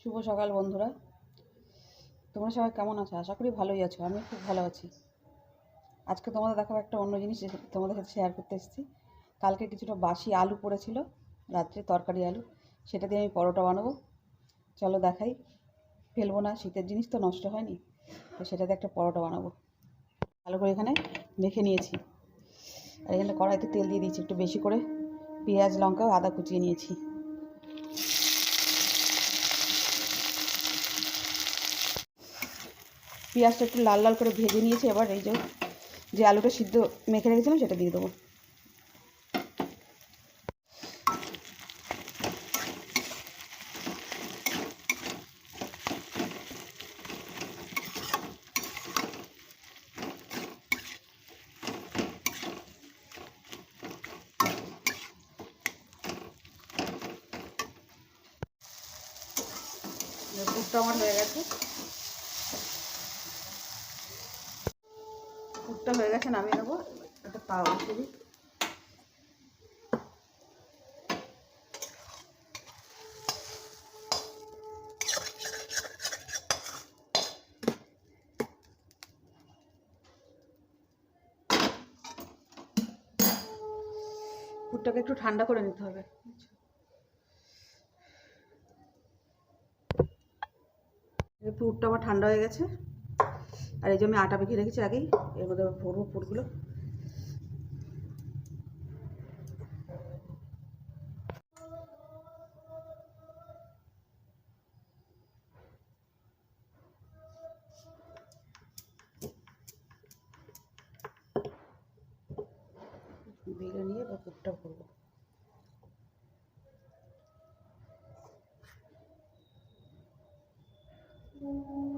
শুভ সকাল বন্ধুরা। তোমরা সবাই কেমন আছো? আশা করি ভালোই আছো আমি খুব ভালো আছি। আজকে তোমাদের দেখাবো একটা অন্য জিনিস তোমাদের সাথে শেয়ার করতে এসেছি। কালকে কিছুটা বাসি আলু পড়েছিল, রাত্রে তরকারি আলু। সেটা দিয়ে আমি পরোটা বানাবো। চলো দেখাই। ফেলব না, শীতের জিনিস তো নষ্ট হয়নি। তো সেটাতে একটা পরোটা বানাবো। ভালো করে এখানে মেখে নিয়েছি। আর এখানে কড়াইতে তেল দিয়ে দিয়েছি একটু বেশি করে। পেঁয়াজ, লঙ্কা আদা কুচিয়ে নিয়েছি। পেঁয়াজটা একটু লাল লাল করে ভেজে নিয়েছি, এবার এই যে আলুটা সিদ্ধ মেখে রেখেছিলাম সেটা দিয়ে দেবো। আমার হয়ে গেছে। পুরটা হয়ে গেছে, নামিয়ে নেব। একটা বসিয়ে দিই পুরটাকে একটু ঠান্ডা করে নিতে হবে। পুরটা আমার ঠান্ডা হয়ে গেছে। আর এই যে আমি আটা মেখে রেখেছি আগেই এর মধ্যে ভরবো পুরগুলো। বেলে নিয়ে এবার পুরটা ভরবো। সঞ্জীবদা,